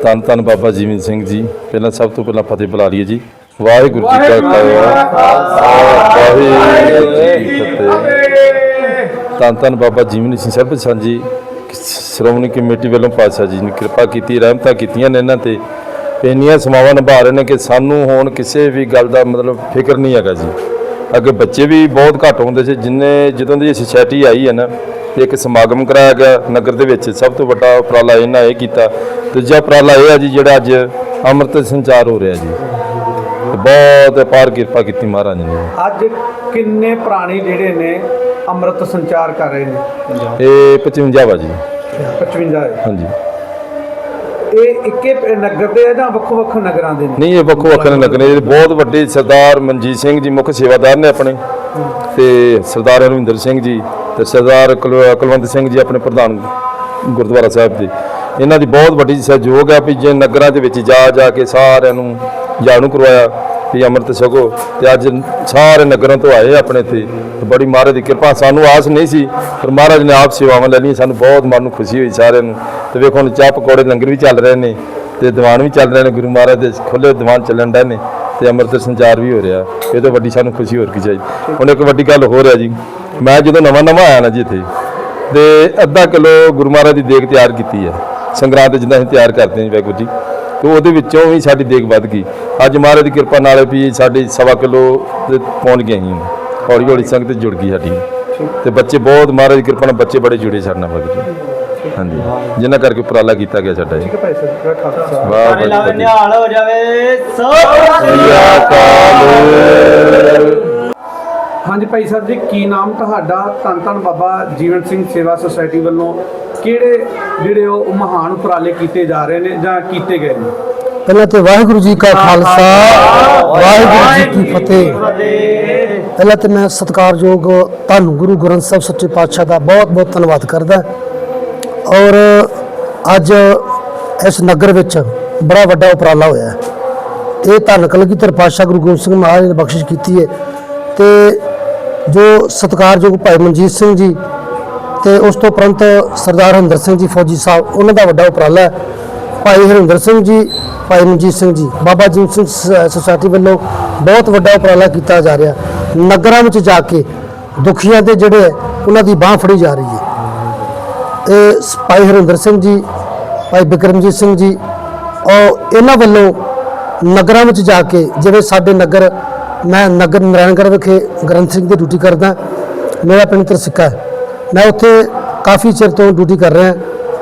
ਧੰਨ ਧੰਨ ਬਾਬਾ ਜੀਵਨ ਸਿੰਘ ਜੀ ਪਹਿਲਾਂ ਸਭ ਤੋਂ ਪਹਿਲਾਂ ਫਤਿਹ ਬੁਲਾ ਲਈਏ ਜੀ। ਵਾਹਿਗੁਰੂ ਜੀ ਕਾ ਖਾਲਸਾ ਵਾਹਿਗੁਰੂ ਜੀ ਕੀ ਫਤਿਹ। ਧੰਨ ਧੰਨ ਬਾਬਾ ਜੀਵਨ ਸਿੰਘ ਸਰਬ ਸਾਂਝੀ ਸ਼੍ਰੋਮਣੀ ਕਮੇਟੀ ਵੱਲੋਂ ਪਾਤਸ਼ਾਹ ਜੀ ਨੇ ਕਿਰਪਾ ਕੀਤੀ ਰਹਿਮਤਾਂ ਕੀਤੀਆਂ ਨੇ ਇਹਨਾਂ ਤੇ। ਤੇ ਇੰਨੀਆਂ ਸਮਾਵਾਂ ਨਿਭਾ ਰਹੇ ਨੇ ਕਿ ਸਾਨੂੰ ਹੁਣ ਕਿਸੇ ਵੀ ਗੱਲ ਦਾ ਮਤਲਬ ਫਿਕਰ ਨਹੀਂ ਹੈਗਾ ਜੀ। ਅੱਗੇ ਬੱਚੇ ਵੀ ਬਹੁਤ ਘੱਟ ਹੁੰਦੇ ਸੀ ਜਿੰਨੇ ਜਦੋਂ ਦੀ ਸੁਸਾਇਟੀ ਆਈ ਹੈ ਨਾ ਇੱਕ ਸਮਾਗਮ ਕਰਾਇਆ ਗਿਆ ਨਗਰ ਦੇ ਵਿੱਚ ਸਭ ਤੋਂ ਵੱਡਾ ਉਪਰਾਲਾ ਇਹਨਾਂ ਇਹ ਕੀਤਾ। ਦੂਜਾ ਉਪਰਾਲਾ ਇਹ ਹੈ ਜੀ ਜਿਹੜਾ ਅੱਜ ਅੰਮ੍ਰਿਤ ਸੰਚਾਰ ਹੋ ਰਿਹਾ ਜੀ। ਬਹੁਤ ਅਪਾਰ ਕਿਰਪਾ ਕੀਤੀ ਮਹਾਰਾਜ ਨੇ। ਅੱਜ ਕਿੰਨੇ ਪ੍ਰਾਣੀ ਜਿਹੜੇ ਨੇ ਅੰਮ੍ਰਿਤ ਸੰਚਾਰ ਕਰ ਰਹੇ ਨੇ? ਇਹ 55 ਵਾ ਜੀ। 55 ਹੈ। ਹਾਂਜੀ। ਇਹ ਇੱਕੇ ਪ- ਨਗਰ ਦੇ ਆ ਜਾਂ ਵੱਖੋ ਵੱਖ ਨਗਰਾਂ ਦੇ ਨੇ? ਨਹੀਂ, ਇਹ ਵੱਖੋ ਵੱਖ ਨੇ। ਲੱਗਣੇ ਇਹ ਬਹੁਤ ਵੱਡੇ ਸਰਦਾਰ ਮਨਜੀਤ ਸਿੰਘ ਜੀ ਮੁੱਖ ਸੇਵਾਦਾਰ ਨੇ ਆਪਣੇ ਤੇ ਸਰਦਾਰ ਰਵਿੰਦਰ ਸਿੰਘ ਜੀ ਤੇ ਸਰਦਾਰ ਕੁਲ- ਕੁਲਵੰਤ ਸਿੰਘ ਜੀ ਆਪਣੇ ਪ੍ਰਧਾਨ ਗੁਰਦੁਆਰਾ ਸਾਹਿਬ ਜੀ ਇਹਨਾਂ ਦੀ ਬਹੁਤ ਵੱਡੀ ਸਹਿਯੋਗ ਹੈ ਵੀ ਜੇ ਨਗਰਾਂ ਦੇ ਵਿੱਚ ਜਾ ਜਾ ਕੇ ਸਾਰਿਆਂ ਨੂੰ ਜਾਣੂ ਕਰਵਾਇਆ ਵੀ ਅੰਮ੍ਰਿਤ ਛਕੋ ਤੇ ਅੱਜ ਸਾਰੇ ਨਗਰਾਂ ਤੋਂ ਆਏ ਆਪਣੇ ਇੱਥੇ ਬੜੀ ਮਹਾਰਾਜ ਦੀ ਕਿਰਪਾ, ਸਾਨੂੰ ਆਸ ਨਹੀਂ ਸੀ, ਪਰ ਮਹਾਰਾਜ ਨੇ ਆਪ ਸੇਵਾਵਾਂ ਲੈ ਲਈਆਂ, ਸਾਨੂੰ ਬਹੁਤ ਮਨ ਨੂੰ ਖੁਸ਼ੀ ਹੋਈ ਸਾਰਿਆਂ ਨੂੰ। ਤੇ ਵੇਖੋ ਹੁਣ ਚਾਹ ਪਕੌੜੇ ਲੰਗਰ ਵੀ ਚੱਲ ਰਹੇ ਨੇ, ਤੇ ਦੀਵਾਨ ਵੀ ਚੱਲ ਰਹੇ ਨੇ, ਗੁਰੂ ਮਹਾਰਾਜ ਦੇ ਖੁੱਲੇ ਦੀਵਾਨ ਚੱਲਣ ਡਏ ਨੇ, ਤੇ ਅੰਮ੍ਰਿਤ ਸੰਚਾਰ ਵੀ ਹੋ ਰਿਹਾ। ਇਹ ਤੋਂ ਵੱਡੀ ਸਾਨੂੰ ਖੁਸ਼ੀ ਹੋਰ ਕੀ ਚਾਹੀਦੀ। ਹੁਣ ਇੱਕ ਵੱਡੀ ਗੱਲ ਹੋ ਰਿਹਾ ਜੀ, ਮੈਂ ਜਦੋਂ ਨਵਾਂ ਨਵਾਂ ਆਇਆ ਨਾ ਜੀ ਇੱਥੇ, ਤੇ ਅੱਧਾ ਕਿਲੋ ਗੁਰੂ ਮਹਾਰਾਜ ਦੀ ਦੇਗ ਤਿਆਰ ਕੀਤੀ ਹੈ ਸੰਗਰਾਂਦ ਤੇ ਜਿੱਦਾਂ ਅਸੀਂ ਤਿਆਰ ਕਰਦੇ ਹਾਂ ਜੀ, ਵਾਹਿਗੁਰੂ ਜੀ। ਤੇ ਉਹਦੇ ਵਿੱਚੋਂ ਵੀ ਸਾਡੀ ਦੇਗ ਵੱਧ ਗਈ। ਅੱਜ ਮਹਾਰਾਜ ਦੀ ਕਿਰਪਾ ਨਾਲ ਵੀ ਸਾਡੀ ਸਵਾ ਕਿਲੋ ਤੇ ਪਹੁੰਚ ਗਏ ਅਸੀਂ ਹੌਲੀ ਹੌਲੀ ਸੰਗਤ ਜੁੜ ਗਈ ਸਾਡੀ। ਤੇ ਬੱਚੇ ਬਹੁਤ ਮਹਾਰਾਜ ਦੀ ਕਿਰਪਾ ਨਾਲ ਬੱਚੇ ਬੜੇ ਜੁੜੇ ਸਾਡੇ ਨਾਲ ਜੀ। ਹਾਂਜੀ। ਜਿਨ੍ਹਾਂ ਕਰਕੇ ਉਪਰਾਲਾ ਕੀਤਾ ਗਿਆ ਸਾਡਾ ਜੀ। ਭਾਈ ਸਾਹਿਬ ਜੀ। ਖਾਲਸਾ ਵਾਹ ਵਾਹ ਵਾਹ ਨਿਹਾਲ ਹੋ ਜਾਵੇ ਸੋ ਹਾਂਜੀ ਭਾਈ ਸਾਹਿਬ ਜੀ ਕੀ ਨਾਮ ਤੁਹਾਡਾ? ਧੰਨ ਧੰਨ ਬਾਬਾ ਜੀਵਨ ਸਿੰਘ ਸੇਵਾ ਸੁਸਾਇਟੀ ਵੱਲੋਂ ਕਿਹੜੇ ਜਿਹੜੇ ਉਹ ਮਹਾਨ ਉਪਰਾਲੇ ਕੀਤੇ ਜਾ ਰਹੇ ਨੇ ਜਾਂ ਕੀਤੇ ਗਏ ਨੇ? ਪਹਿਲਾਂ ਤੇ ਵਾਹਿਗੁਰੂ ਜੀ ਕਾ ਖਾਲਸਾ ਵਾਹਿਗੁਰੂ ਜੀ ਕੀ ਫਤਿਹ। ਪਹਿਲਾਂ ਤੇ ਮੈਂ ਸਤਿਕਾਰਯੋਗ ਧੰਨ ਗੁਰੂ ਗ੍ਰੰਥ ਸਾਹਿਬ ਸੱਚੇ ਪਾਤਸ਼ਾਹ ਦਾ ਬਹੁਤ ਬਹੁਤ ਧੰਨਵਾਦ ਕਰਦਾ। ਔਰ ਅੱਜ ਇਸ ਨਗਰ ਵਿੱਚ ਬੜਾ ਵੱਡਾ ਉਪਰਾਲਾ ਹੋਇਆ ਹੈ। ਇਹ ਧੰਨ ਕਲਗੀਧਰ ਪਾਤਸ਼ਾਹ ਗੁਰੂ ਗੋਬਿੰਦ ਸਿੰਘ ਮਹਾਰਾਜ ਨੇ ਬਖਸ਼ਿਸ਼ ਕੀਤੀ ਹੈ। ਤੇ ਜੋ ਸਤਿਕਾਰਯੋਗ ਭਾਈ ਮਨਜੀਤ ਸਿੰਘ ਜੀ ਤੇ ਉਸ ਤੋਂ ਉਪਰੰਤ ਸਰਦਾਰ ਹਰਿੰਦਰ ਸਿੰਘ ਜੀ ਫੌਜੀ ਸਾਹਿਬ ਉਹਨਾਂ ਦਾ ਵੱਡਾ ਉਪਰਾਲਾ ਹੈ। ਭਾਈ ਹਰਿੰਦਰ ਸਿੰਘ ਜੀ ਭਾਈ ਮਨਜੀਤ ਸਿੰਘ ਜੀ ਬਾਬਾ ਜੀਵਨ ਸਿੰਘ ਸ- ਸੁਸਾਇਟੀ ਵੱਲੋਂ ਬਹੁਤ ਵੱਡਾ ਉਪਰਾਲਾ ਕੀਤਾ ਜਾ ਰਿਹਾ। ਨਗਰਾਂ ਵਿੱਚ ਜਾ ਕੇ ਦੁਖੀਆਂ ਦੇ ਜਿਹੜੇ ਹੈ, ਉਹਨਾਂ ਦੀ ਬਾਹ ਫੜੀ ਜਾ ਰਹੀ ਹੈ। ਇਹ ਸ- ਭਾਈ ਹਰਿੰਦਰ ਸਿੰਘ ਜੀ ਭਾਈ ਬਿਕਰਮਜੀਤ ਸਿੰਘ ਜੀ ਔਰ ਇਹਨਾਂ ਵੱਲੋਂ ਨਗਰਾਂ ਵਿੱਚ ਜਾ ਕੇ ਜਿਵੇਂ ਸਾਡੇ ਨਗਰ ਮੈਂ ਨਗਰ ਨਾਰਾਇਣਗੜ੍ਹ ਵਿਖੇ ਗ੍ਰੰਥ ਸਿੰਘ ਦੀ ਡਿਊਟੀ ਕਰਦਾ। ਮੇਰਾ ਪਿੰਡ ਤਰਸਿੱਕਾ ਹੈ। ਮੈਂ ਉੱਥੇ ਕਾਫੀ ਚਿਰ ਤੋਂ ਡਿਊਟੀ ਕਰ ਰਿਹਾ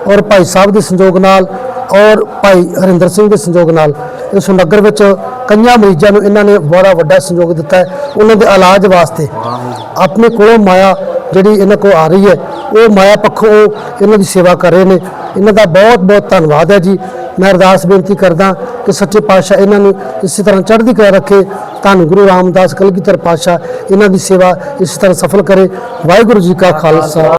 ਔਰ ਭਾਈ ਸਾਹਿਬ ਦੇ ਸੰਯੋਗ ਨਾਲ ਔਰ ਭਾਈ ਹਰਿੰਦਰ ਸਿੰਘ ਦੇ ਸੰਯੋਗ ਨਾਲ ਇਸ ਨਗਰ ਵਿੱਚ ਕਈਆਂ ਮਰੀਜ਼ਾਂ ਨੂੰ ਇਹਨਾਂ ਨੇ ਬੜਾ ਵੱਡਾ ਸੰਯੋਗ ਦਿੱਤਾ ਹੈ ਉਹਨਾਂ ਦੇ ਇਲਾਜ ਵਾਸਤੇ। ਆਪਣੇ ਕੋਲੋਂ ਮਾਇਆ ਜਿਹੜੀ ਇਹਨਾਂ ਕੋਲ ਆ ਰਹੀ ਹੈ, ਉਹ ਮਾਇਆ ਪੱਖੋਂ ਇਹਨਾਂ ਦੀ ਸੇਵਾ ਕਰ ਰਹੇ ਨੇ। ਇਹਨਾਂ ਦਾ ਬਹੁਤ ਬਹੁਤ ਧੰਨਵਾਦ ਹੈ ਜੀ। ਮੈਂ ਅਰਦਾਸ ਬੇਨਤੀ ਕਰਦਾ ਕਿ ਸੱਚੇ ਪਾਤਸ਼ਾਹ ਇਹਨਾਂ ਨੂੰ ਇਸੇ ਤਰ੍ਹਾਂ ਚੜ੍ਹਦੀ ਕਲਾ ਰੱਖੇ। ਧੰਨ ਗੁਰੂ ਰਾਮਦਾਸ ਕਲਗੀਧਰ ਪਾਤਸ਼ਾਹ ਇਹਨਾਂ ਦੀ ਸੇਵਾ ਇਸੇ ਤਰ੍ਹਾਂ ਸਫਲ ਕਰੇ। ਵਾਹਿਗੁਰੂ ਜੀ ਕਾ ਖਾਲਸਾ।